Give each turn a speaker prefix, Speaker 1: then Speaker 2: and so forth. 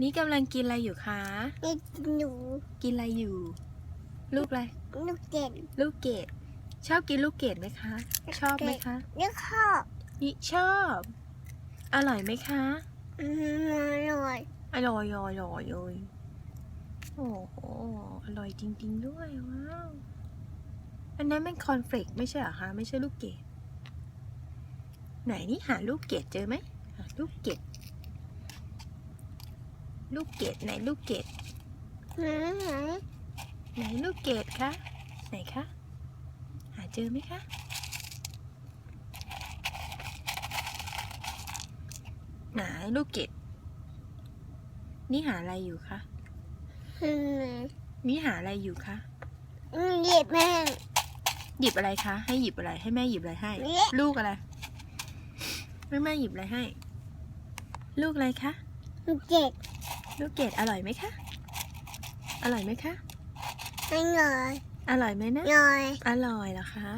Speaker 1: นี่กำลังกินอะไรอยู่คะ
Speaker 2: นี่หนู
Speaker 1: กินอะไรอยู่ ลูกอะไร
Speaker 2: ลูกเจ็ด
Speaker 1: ลูกเกด ชอบกินลูกเกดไหมคะ ชอบไหมคะ
Speaker 2: ลูกข้อ
Speaker 1: นี่ชอบ อร่อยไหมคะ
Speaker 2: อืมอร่อย
Speaker 1: อร่อยอร่อยเลยโอ้โห อร่อยจริง ๆ ด้วย ว้าว อันนั้นมันคอนเฟลกไม่ใช่เหรอคะ ไม่ใช่ลูกเกด ไหนนี่หาลูกเกดเจอไหมหาลูกเกด ลูกเกดไหนลูกเกด
Speaker 2: ไหนไหน
Speaker 1: ไหนลูกเกดคะไหนคะหาเจอไหมคะไหนลูกเกดนี่หาอะไรอยู่คะ
Speaker 2: อืม
Speaker 1: นี่หาอะไรอยู่คะ
Speaker 2: อืมหยิบแม่
Speaker 1: หยิบอะไรคะ ให้หยิบอะไรให้แม่หยิบอะไรให้
Speaker 2: เนี่ย
Speaker 1: ลูกอะไรให้แม่หยิบอะไรให้ ลูกอะไรคะ
Speaker 2: ลูกเจ็ด
Speaker 1: ลูกเกดอร่อยไหมคะ อร่อยไหมคะ
Speaker 2: อร่อย
Speaker 1: อร่อยไหมนะ
Speaker 2: อร่อย
Speaker 1: อร่อยเหรอคะ